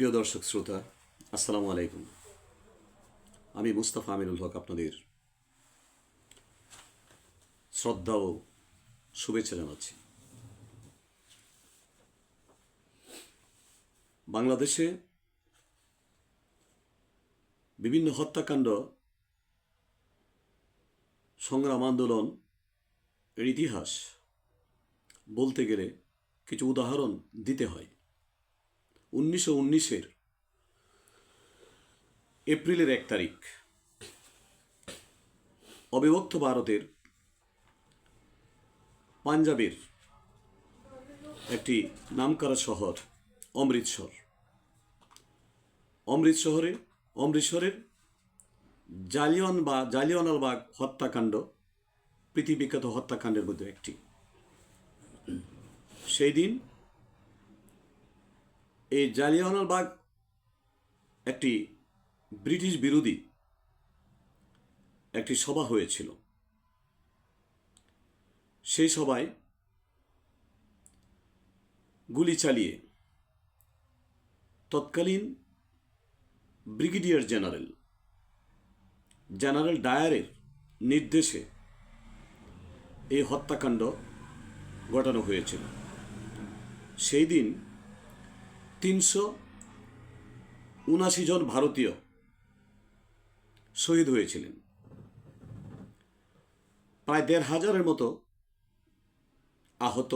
প্রিয় দর্শক শ্রোতা, আসসালামু আলাইকুম। আমি মুস্তাফা আমিরুল হক আপনাদের শ্রদ্ধা ও শুভেচ্ছা জানাচ্ছি। বাংলাদেশে বিভিন্ন হত্যাকাণ্ড, সংগ্রাম আন্দোলন এর ইতিহাস বলতে গেলে কিছু উদাহরণ দিতে হয়। উনিশশো উনিশের এপ্রিলের এক তারিখ। অবিভক্ত ভারতের পাঞ্জাবের একটি নামকরা শহর, অমৃতসর। অমৃত শহরে অমৃতসরের জালিয়ন বা জালিয়নালবাগ হত্যাকাণ্ড পৃথিবীখ্যাত হত্যাকাণ্ডের মধ্যে একটি। সেই দিন এই জালিয়ানওয়ালাবাগ একটি ব্রিটিশ বিরোধী একটি সভা হয়েছিল। সেই সভায় গুলি চালিয়ে তৎকালীন ব্রিগেডিয়ার জেনারেল জেনারেল ডায়ারের নির্দেশে এই হত্যাকাণ্ড ঘটানো হয়েছিল। সেই দিন তিনশো উনাশি জন ভারতীয় শহীদ হয়েছিলেন। প্রায় দেড় হাজারের মতো আহত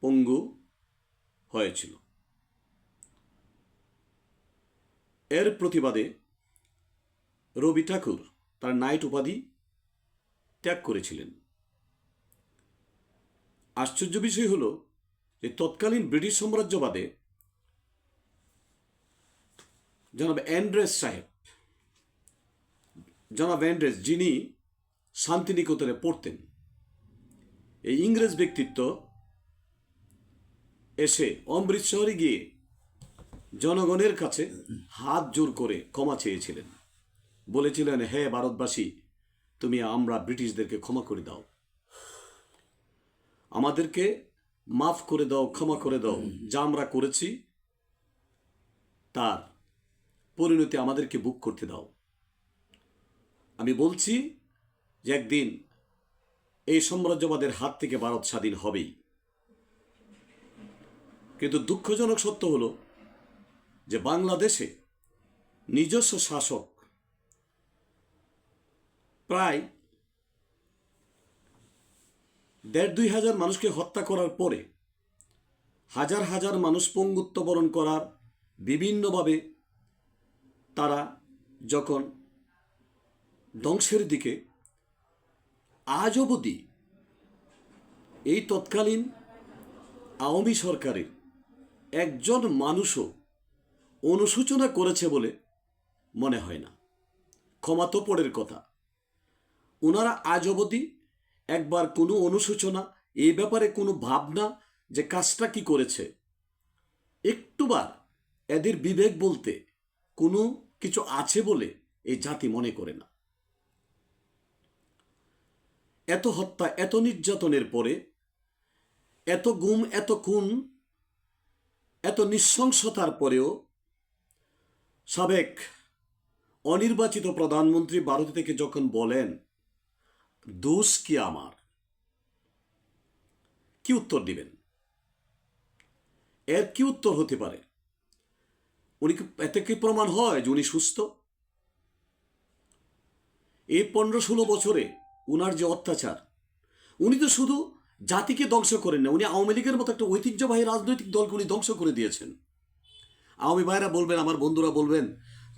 পঙ্গু হয়েছিল। এর প্রতিবাদে রবি ঠাকুর তার নাইট উপাধি ত্যাগ করেছিলেন। আশ্চর্য বিষয় হলো যে তৎকালীন ব্রিটিশ সাম্রাজ্যবাদে জনাব অ্যান্ড্রেস সাহেব, জনাব অ্যান্ড্রেস যিনি শান্তিনিকেতনে পড়তেন, এই ইংরেজ ব্যক্তিত্ব এসে অমৃতসরে গিয়ে জনগণের কাছে হাত জোর করে ক্ষমা চেয়েছিলেন। বলেছিলেন, হে ভারতবাসী, তুমি আমরা ব্রিটিশদেরকে ক্ষমা করে দাও। আমাদেরকে মাফ করে দাও ক্ষমা করে দাও। যা আমরা করেছি তার পরিণতি আমাদেরকে বুক করতে দাও। আমি বলছি যে একদিন এই সাম্রাজ্যবাদের হাত থেকে ভারত স্বাধীন হবেই। কিন্তু দুঃখজনক সত্য হলো যে বাংলাদেশে নিজস্ব শাসক প্রায় দেড় দুই হাজার মানুষকে হত্যা করার পরে হাজার হাজার মানুষ পঙ্গুত্ব বরণ করার বিভিন্নভাবে তারা যখন ধ্বংসের দিকে আজ অবধি এই তৎকালীন আওয়ামী সরকারের একজন মানুষও অনুসূচনা করেছে বলে মনে হয় না। ক্ষমা কথা। ওনারা আজ অবধি একবার কোনো অনুশোচনা, এ ব্যাপারে কোনো ভাবনা যে কাজটা কি করেছে। একটুবার এদের বিবেক বলতে কোনো কিছু আছে বলে এই জাতি মনে করে না। এত হত্যা, এত নির্যাতনের পরে, এত গুম, এত খুন, এত নৃশংসতার পরেও সাবেক অনির্বাচিত প্রধানমন্ত্রী ভারত থেকে যখন বলেন দোষ কি আমার? কি উত্তর দিবেন? এর কি উত্তর হতে পারে? উনি এতে কি প্রমাণ হয় যে উনি সুস্থ? এই পনেরো ষোলো বছরে উনার যে অত্যাচার, উনি তো শুধু জাতিকে ধ্বংস করেন না, উনি আওয়ামী লীগের মতো একটা ঐতিহ্যবাহী রাজনৈতিক দলকে উনি ধ্বংস করে দিয়েছেন। আওয়ামী ভাইরা বলবেন, আমার বন্ধুরা বলবেন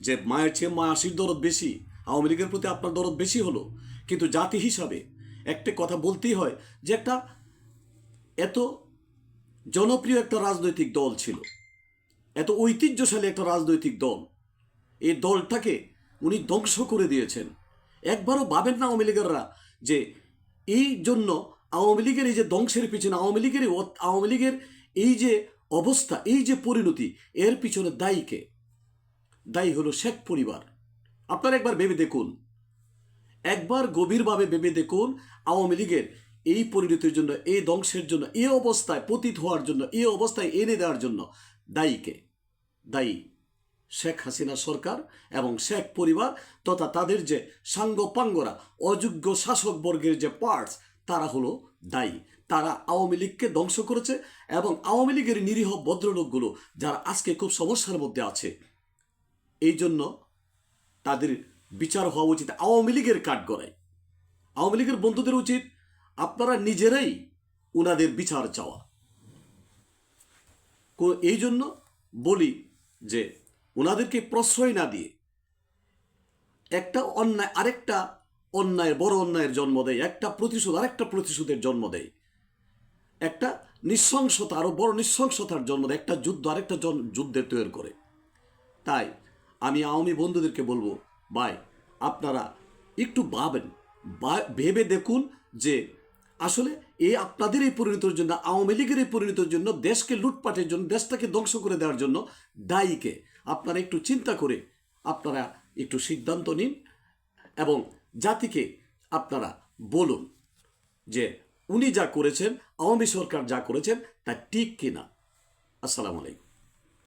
যে, মায়ের চেয়ে মা আশির দরদ বেশি, আওয়ামী লীগের প্রতি আপনার দরদ বেশি হলো। কিন্তু জাতি হিসাবে একটা কথা বলতেই হয় যে একটা এত জনপ্রিয় একটা রাজনৈতিক দল ছিল, এত ঐতিহ্যশালী একটা রাজনৈতিক দল, এই দলটাকে উনি ধ্বংস করে দিয়েছেন। একবারও ভাবেন না আওয়ামী লীগেররা যে এই জন্য আওয়ামী লীগের এই যে ধ্বংসের পিছনে, আওয়ামী লীগের আওয়ামী লীগের এই যে অবস্থা, এই যে পরিণতি, এর পিছনে দায়ীকে দায়ী হলো শেখ পরিবার। আপনারা একবার ভেবে দেখুন। একবার গভীরভাবে ভেবে দেখুন আওয়ামী লীগের এই পরিণতির জন্য, এই ধ্বংসের জন্য, এই অবস্থায় পতিত হওয়ার জন্য, এই অবস্থায় এনে দেওয়ার জন্য দায়ীকে দায়ী শেখ হাসিনা সরকার এবং শেখ পরিবার তথা তাদের যে সাঙ্গপাঙ্গরা, অযোগ্য শাসকবর্গের যে পার্টস তারা হলো দায়ী। তারা আওয়ামী লীগকে ধ্বংস করেছে এবং আওয়ামী লীগের নিরীহ ভদ্রলোকগুলো যারা আজকে খুব সমস্যার মধ্যে আছে, এই জন্য তাদের বিচার হওয়া উচিত। আওয়ামী লীগের কাঠগড়ায় আওয়ামী লীগের বন্ধুদের উচিত আপনারা নিজেরাই ওনাদের বিচার চাওয়া। এই জন্য বলি যে ওনাদেরকে প্রশ্রয় না দিয়ে একটা অন্যায়, আরেকটা অন্যায় বড় অন্যায়ের জন্ম দেয়, একটা প্রতিশোধ, আরেকটা প্রতিশোধের জন্ম দেয়। একটা নৃশংসতা আরও বড় নৃশংসতার জন্ম দেয়, একটা যুদ্ধ আরেকটা যুদ্ধের তৈরি করে। তাই আমি আওয়ামী বন্ধুদেরকে বলব ভাই, আপনারা একটু ভাবেন ভেবে দেখুন যে আসলে এই আপনাদের এই পরিণতির জন্য, আওয়ামী লীগের এই পরিণতির জন্য, দেশকে লুটপাটের জন্য, দেশটাকে ধ্বংস করে দেওয়ার জন্য দায়ীকে আপনারা একটু চিন্তা করে আপনারা একটু সিদ্ধান্ত নিন এবং জাতিকে আপনারা বলুন যে উনি যা করেছেন, আওয়ামী সরকার যা করেছেন তা ঠিক কিনা। আসসালামু আলাইকুম।